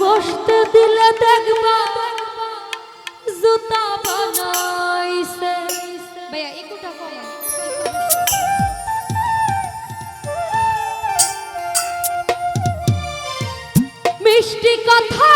বসতে দিলে দেখবা জুতা বানাইছে। মিষ্টি কথা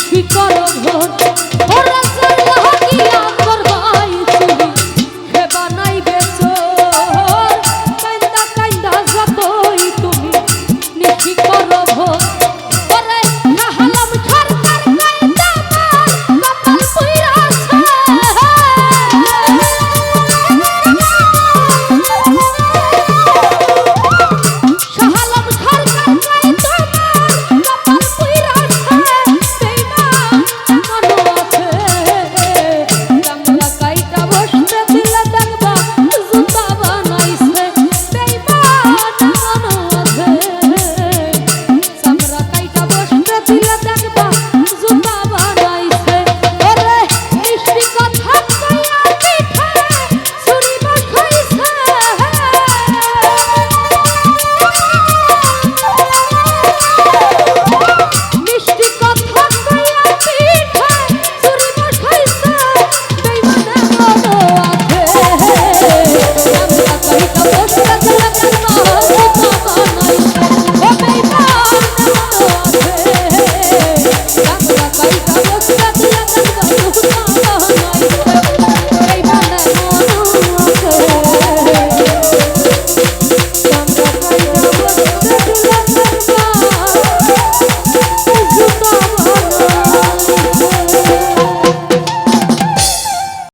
কি করো